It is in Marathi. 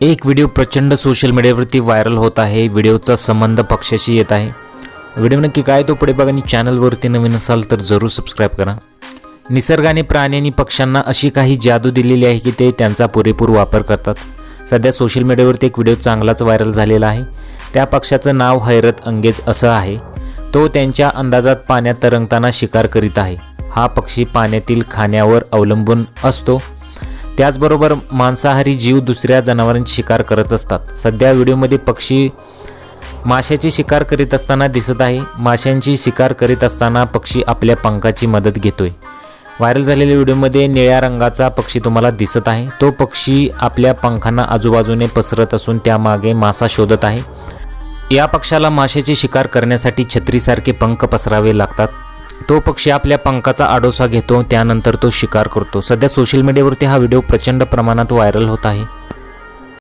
एक व्हिडिओ प्रचंड सोशल मीडियावरती व्हायरल होत आहे. व्हिडिओचा संबंध पक्षाशी येत आहे. व्हिडिओ नक्की काय तो पुढे बघा आणि चॅनलवरती नवीन असाल तर जरूर सबस्क्राईब करा. निसर्गाने प्राणी आणि पक्ष्यांना अशी काही जादू दिलेली आहे की ते त्यांचा पुरेपूर वापर करतात. सध्या सोशल मीडियावरती एक व्हिडिओ चांगलाच व्हायरल झालेला आहे. त्या पक्षाचं नाव हैरत अंगेज असं आहे. तो त्यांच्या अंदाजात पाण्यात तरंगताना शिकार करीत आहे. हा पक्षी पाण्यातील खाण्यावर अवलंबून असतो. त्याचबरोबर मांसाहारी जीव दुसऱ्या जनावरांची शिकार करत असतात. सध्या व्हिडिओमध्ये पक्षी माशाची शिकार करीत असताना दिसत आहे. माशांची शिकार करीत असताना पक्षी आपल्या पंखाची मदत घेतोय. व्हायरल झालेल्या व्हिडिओमध्ये निळ्या रंगाचा पक्षी तुम्हाला दिसत आहे. तो पक्षी आपल्या पंखांना आजूबाजूने पसरत असून त्यामागे मासा शोधत आहे. या पक्षाला माशाची शिकार करण्यासाठी छत्रीसारखे पंख पसरावे लागतात. तो पक्षी आपल्या पंखाचा आडोसा घेतो त्यानंतर तो शिकार करतो. सध्या सोशल मीडियावरती हा व्हिडिओ प्रचंड प्रमाणात व्हायरल होत आहे.